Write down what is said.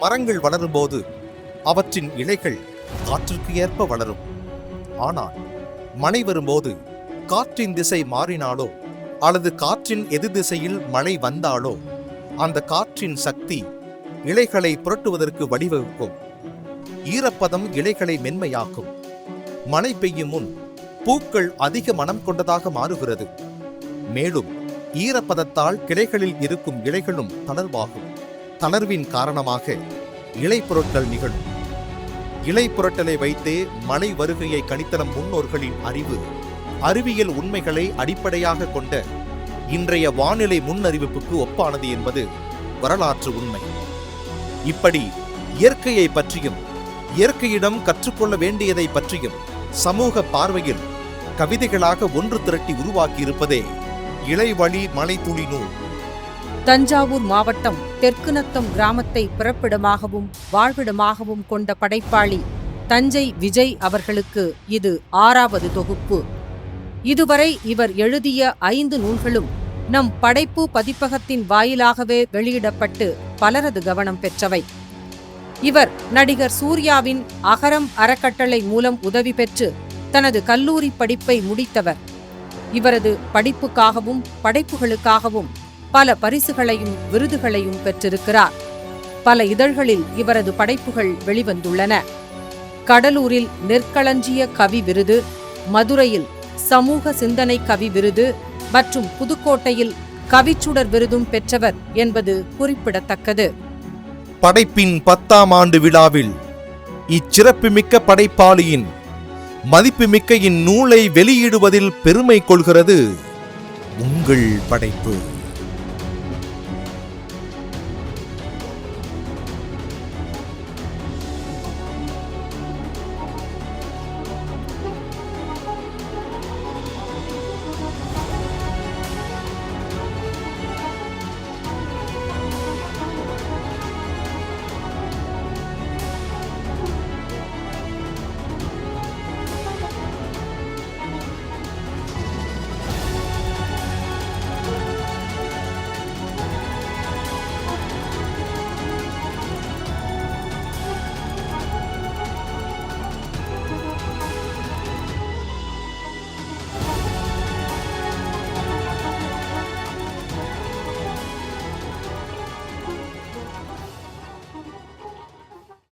மரங்கள் வளரும்போது அவற்றின் இலைகள் காற்றுக்கு ஏற்ப வளரும். ஆனால் மழை வரும்போது காற்றின் திசை மாறினாலோ அல்லது காற்றின் எதிர் திசையில் மழை வந்தாலோ அந்த காற்றின் சக்தி இலைகளை புரட்டுவதற்கு வழிவகுக்கும். ஈரப்பதம் இலைகளை மென்மையாக்கும். மழை பெய்யும் முன் பூக்கள் அதிக மனம் கொண்டதாக மாறுகிறது. மேலும் ஈரப்பதத்தால் கிளைகளில் இருக்கும் இலைகளும் தளர்வாகும். தளர்வின் காரணமாக இலை பொருட்கள் நிகழும். இலை புரட்டலை வைத்தே மலை வருகையை கணித்தனம் முன்னோர்களின் அறிவு. அறிவியல் உண்மைகளை அடிப்படையாக கொண்ட இன்றைய வானிலை முன்னறிவிப்புக்கு ஒப்பானது என்பது வரலாற்று உண்மை. இப்படி இயற்கையை பற்றியும் இயற்கையிடம் கற்றுக்கொள்ள வேண்டியதை பற்றியும் சமூக பார்வையில் கவிதைகளாக ஒன்று திரட்டி உருவாக்கியிருப்பதே இலைவழி மலைத்துளி நூல். தஞ்சாவூர் மாவட்டம் தெற்குநத்தம் கிராமத்தை பிறப்பிடமாகவும் வாழ்விடமாகவும் கொண்ட படைப்பாளி தஞ்சை விஜய் அவர்களுக்கு இது ஆறாவது தொகுப்பு. இதுவரை இவர் எழுதிய ஐந்து நூல்களும் நம் படைப்பு பதிப்பகத்தின் வாயிலாகவே வெளியிடப்பட்டு பலரது கவனம் பெற்றவை. இவர் நடிகர் சூர்யாவின் அகரம் அறக்கட்டளை மூலம் உதவி பெற்று தனது கல்லூரி படிப்பை முடித்தவர். இவரது படிப்புக்காகவும் படைப்புகளுக்காகவும் பல பரிசுகளையும் விருதுகளையும் பெற்றிருக்கிறார். பல இதழ்களில் இவரது படைப்புகள் வெளிவந்துள்ளன. கடலூரில் நெற்களஞ்சிய கவி விருது மதுரையில் சமூக சிந்தனை கவி விருது மற்றும் புதுக்கோட்டையில் கவிச்சுடர் விருதும் பெற்றவர் என்பது குறிப்பிடத்தக்கது. படைப்பின் பத்தாம் ஆண்டு விழாவில் இச்சிறப்புமிக்க படைப்பாளியின் மதிப்புமிக்க இந்நூலை வெளியிடுவதில் பெருமை கொள்கிறது உங்கள் படைப்பு.